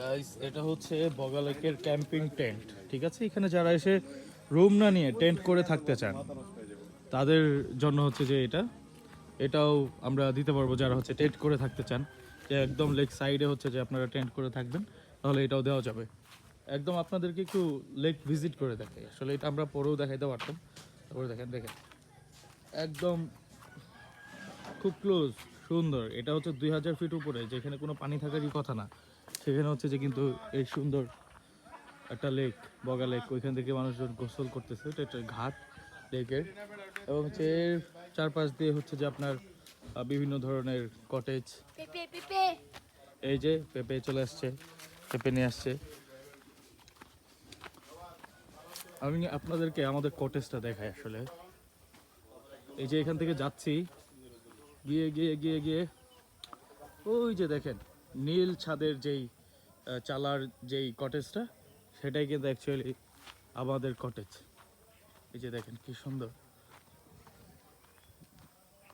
Guys এটা হচ্ছে বগালেকের camping tent, ঠিক আছে? এখানে যারা এসে রুম না নিয়ে টেন্ট করে থাকতে চান, তাদের জন্য হচ্ছে যে এটা। এটাও আমরা দিতে পারব যারা হচ্ছে টেন্ট করে থাকতে চান। যে একদম লেক সাইডে হচ্ছে যে আপনারা টেন্ট করে থাকবেন, তাহলে এটাও দেওয়া যাবে। একদম আপনাদেরকে একটু লেক ভিজিট করে দেখাই। আসলে এটা আমরা পরেও দেখাইতে পারতাম। তারপরে দেখেন দেখেন। একদম খুব ক্লোজ সুন্দর। এটা হচ্ছে দুই হাজার ফিট উপরে যেখানে কোনো পানি থাকারই কথা না। সেখানে হচ্ছে যে কিন্তু এই সুন্দর একটা লেক বগা লেক ওইখান থেকে মানুষজন গোসল করতেছে। এটা একটা ঘাট লেকের এবং হচ্ছে এর চারপাশ দিয়ে হচ্ছে যে আপনার বিভিন্ন ধরনের কটেজ এই যে পেঁপে চলে আসছে পেঁপে নিয়ে আসছে। আমি আপনাদেরকে আমাদের কটেজটা দেখাই আসলে। এই যে এখান থেকে যাচ্ছি গিয়ে গিয়ে গিয়ে গিয়ে। ওই যে দেখেন, নীল ছাদের যেই চালার যেই কটেজটা সেটাই কিন্তু অ্যাকচুয়ালি আমাদের কটেজ এই যে দেখেন, কি সুন্দর।